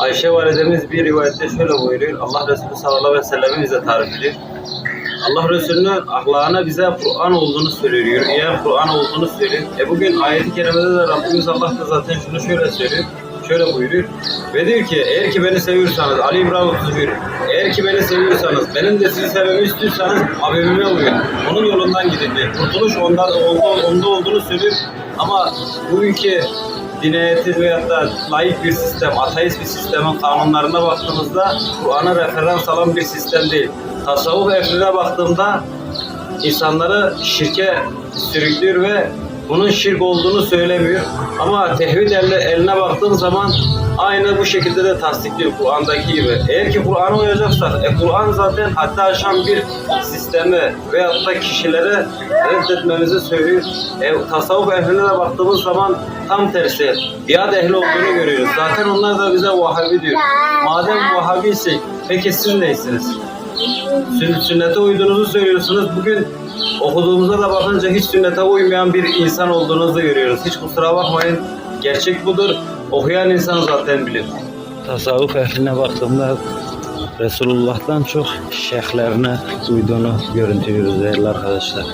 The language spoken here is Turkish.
Ayşe validemiz bir rivayette şöyle buyuruyor. Allah Resulü sallallahu aleyhi ve sellem'i bize tarif ediyor. Allah Resulü'nün ahlakına bize Kur'an olduğunu söylüyor. Yürüyen Kur'an olduğunu söylüyor. E bugün ayeti kerimede de Rabbimiz Allah da zaten şunu şöyle söylüyor. Şöyle buyuruyor. Ve diyor ki eğer ki beni seviyorsanız Ali İmran 31 eğer ki beni seviyorsanız benim de sizi sevmemi istiyorsanız Habibime uyun. Onun yolundan gidin diyor. Kurtuluş onda, onda, onda olduğunu söylüyor. Ama bugünkü dinayetin veyahut da layık bir sistem, ateist bir sistemin kanunlarına baktığımızda Kur'an'a referans alan bir sistem değil. Tasavvuf ehline baktığımda insanları şirke sürüklüyor ve bunun şirk olduğunu söylemiyor. Ama tevhid eline, eline baktığım zaman aynı bu şekilde de tasdikliyor Kur'an'daki gibi. Eğer ki Kur'an'a uyacaksak, e Kur'an zaten hatta aşan bir sistemi veyahut da kişilere reddetmemizi söylüyor. E, tasavvuf ehline de baktığımız zaman tam tersi biat ehli olduğunu görüyoruz. Zaten onlar da bize Vahabi diyor. Madem Vahabiysek peki siz neysiniz? Sün- sünnete uyduğunuzu söylüyorsunuz. Bugün okuduğumuza da bakınca hiç sünnete uymayan bir insan olduğunuzu görüyoruz. Hiç kusura bakmayın. Gerçek budur. Okuyan insan zaten bilir. Tasavvuf ehline baktığımda Resulullah'tan çok şeyhlerine uyduğunu görüntülüyoruz değerli arkadaşlar.